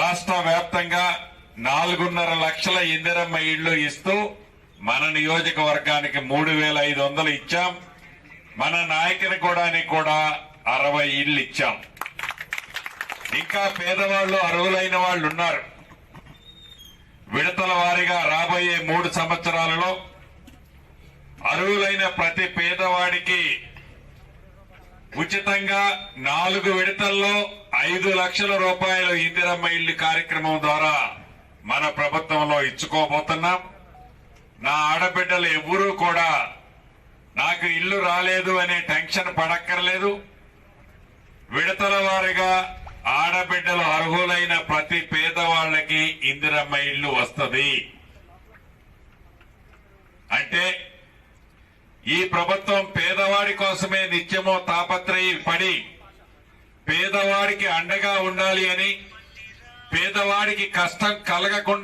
రాష్ట్ర వ్యాప్తంగా నాలుగున్నర లక్షల ఇందిరమ్మ ఇళ్ళు ఇస్తూ మన నియోజకవర్గానికి మూడు వేల ఐదు వందలు ఇచ్చాం. మన నాయకుని కూడా కూడా అరవై ఇళ్ళు ఇచ్చాం. ఇంకా పేదవాళ్ళు అర్హులైన వాళ్ళు ఉన్నారు. విడతల వారీగా రాబోయే మూడు సంవత్సరాలలో అర్హులైన ప్రతి పేదవాడికి ఉచితంగా నాలుగు విడతల్లో ఐదు లక్షల రూపాయలు ఇందిరమ్మ ఇల్లు కార్యక్రమం ద్వారా మన ప్రభుత్వంలో ఇచ్చుకోబోతున్నాం. నా ఆడబిడ్డలు ఎవరూ కూడా నాకు ఇల్లు రాలేదు అనే టెన్షన్ పడక్కర్లేదు. విడతల వారిగా ఆడబిడ్డలు అర్హులైన ప్రతి పేదవాళ్ళకి ఇందిరమ్మ ఇల్లు వస్తుంది. అంటే ఈ ప్రభుత్వం పేదవాడి కోసమే నిత్యమో తాపత్రయ పడి పేదవాడికి అండగా ఉండాలి అని పేదవాడికి కష్టం కలగకుండా